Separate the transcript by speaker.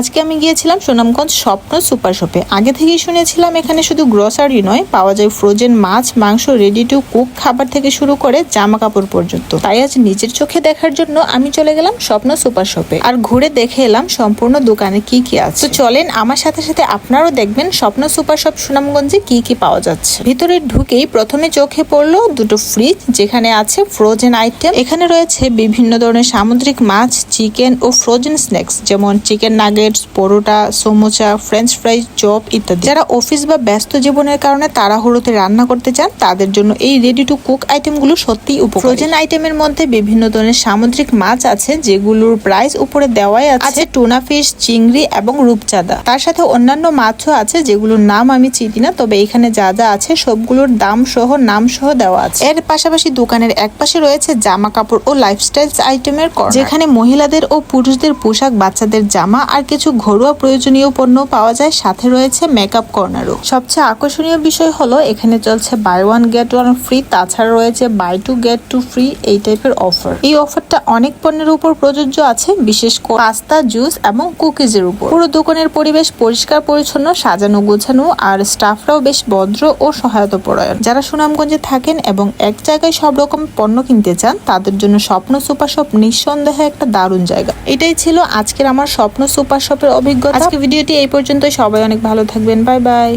Speaker 1: আজকে আমি গিয়েছিলাম সুনামগঞ্জ স্বপ্ন সুপার শপে। আগে থেকেই শুনেছিলাম এখানে শুধু গ্রসারি নয়, পাওয়া যায় ফ্রোজেন মাছ, মাংস রেডি টু কুক খাবার থেকে শুরু করে জামা কাপড় পর্যন্ত। তাই আজ নিজের চোখে দেখার জন্য আমি চলে গেলাম স্বপ্ন সুপার শপে। আর ঘুরে দেখে এলাম সম্পূর্ণ দোকানে কি কি আছে। তো চলেন আমার সাথে সাথে আপনারাও দেখবেন স্বপ্ন সুপার শপ সুনামগঞ্জে কি কি পাওয়া যাচ্ছে। ভিতরে ঢুকেই প্রথমে চোখে পড়ল দুটো ফ্রিজ যেখানে আছে ফ্রোজেন আইটেম এখানে রয়েছে বিভিন্ন ধরনের সামুদ্রিক মাছ চিকেন ও ফ্রোজেন স্ন্যাক্স যেমন chicken nuggets paratha, samosa french fry chop ইত্যাদি। যারা অফিস বা ব্যস্ত জীবনের কারণে তাড়াহুড়োতে রান্না করতে চান, তাদের জন্য এই রেডি টু কুক আইটেমগুলো সত্যিই উপকারী। ফ্রোজেন আইটেমের মধ্যে বিভিন্ন ধরনের সামুদ্রিক মাছ আছে, যেগুলোর প্রাইস উপরে দেওয়াই আছে। টুনা ফিশ চিংড়ি এবং রূপচাঁদা। তার সাথে অন্যান্য মাছও আছে, যেগুলোর নাম আমি চিনি না, তবে এখানে যা যা আছে, সবগুলোর দাম সহ, নাম সহ দেওয়া আছে। এর পাশাপাশি দোকানের এক পাশে রয়েছে জামা কাপড় ও লাইফস্টাইল আইটেমের যেখানে মহিলাদের ও পুরুষদের পোশাক, বাচ্চাদের জামা আর কিছু ঘরোয়া প্রয়োজনীয় পণ্য পাওয়া যায়, সাথে রয়েছে মেকআপ কর্নারও সবচেয়ে আকর্ষণীয় বিষয় হলো, এখানে চলছে buy one get one free তাছাড়া রয়েছে buy two get two free এই টাইপের অফার এই অফারটা অনেক পণ্যের উপর প্রযোজ্য আছে, বিশেষ করে পাস্তা জুস এবং কুকিজের উপর। পুরো দোকানের পরিবেশ পরিষ্কার, পরিচ্ছন্ন, সাজানো, গোছানো, আর স্টাফরাও বেশ ভদ্র ও সহায়তা পরায়ণ যারা সুনামগঞ্জে থাকেন এবং এক জায়গায় সব রকম পণ্য কিনতে চান, তাদের জন্য স্বপ্ন সুপার শপ নিঃসন্দেহে একটা দারুণ জায়গা। এটাই ছিল আজকের আমার স্বপ্ন সুপার শপের অভিজ্ঞতা। আজকে ভিডিওটি এই পর্যন্ত সবাই অনেক ভালো থাকবেন। Bye bye.